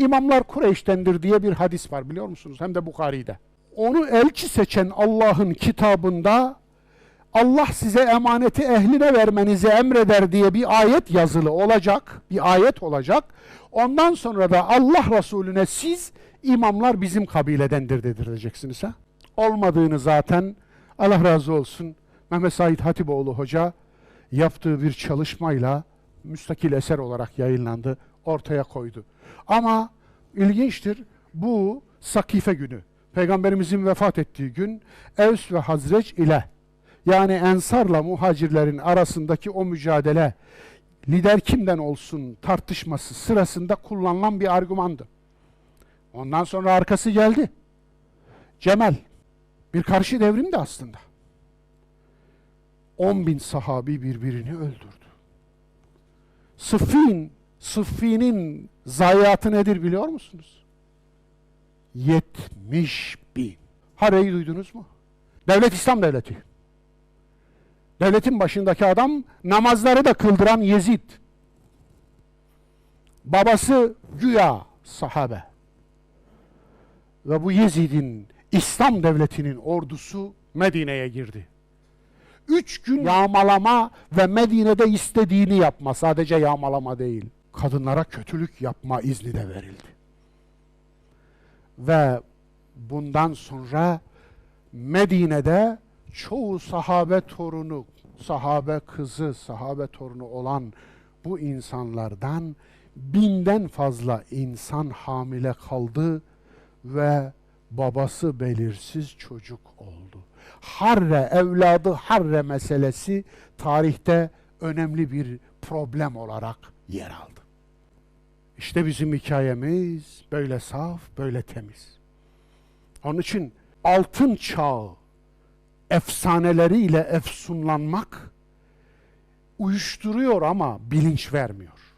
İmamlar Kureyş'tendir diye bir hadis var biliyor musunuz? Hem de Bukhari'de. Onu elçi seçen Allah'ın kitabında Allah size emaneti ehline vermenizi emreder diye bir ayet yazılı olacak. Bir ayet olacak. Ondan sonra da Allah Resulüne siz imamlar bizim kabiledendir dedireceksiniz ha. Olmadığını zaten Allah razı olsun Mehmet Said Hatipoğlu Hoca yaptığı bir çalışmayla müstakil eser olarak yayınlandı, ortaya koydu. Ama ilginçtir bu Sakife günü. Peygamberimizin vefat ettiği gün Evs ve Hazreç ile yani Ensar'la muhacirlerin arasındaki o mücadele lider kimden olsun tartışması sırasında kullanılan bir argümandı. Ondan sonra arkası geldi. Cemal bir karşı devrimdi aslında. 10 bin sahabi birbirini öldürdü. Sıffin, Sıffin'in zayiatı nedir biliyor musunuz? 70 bin. Hareyi duydunuz mu? Devlet İslam Devleti. Devletin başındaki adam namazları da kıldıran Yezid. Babası güya sahabe. Ve bu Yezid'in İslam devletinin ordusu Medine'ye girdi. Üç gün yağmalama ve Medine'de istediğini yapma. Sadece yağmalama değil. Kadınlara kötülük yapma izni de verildi. Ve bundan sonra Medine'de çoğu sahabe torunu, sahabe kızı, sahabe torunu olan bu insanlardan binden fazla insan hamile kaldı ve babası belirsiz çocuk oldu. Harre, evladı Harre meselesi tarihte önemli bir problem olarak yer aldı. İşte bizim hikayemiz böyle saf, böyle temiz. Onun için altın çağı efsaneleriyle efsunlanmak uyuşturuyor ama bilinç vermiyor.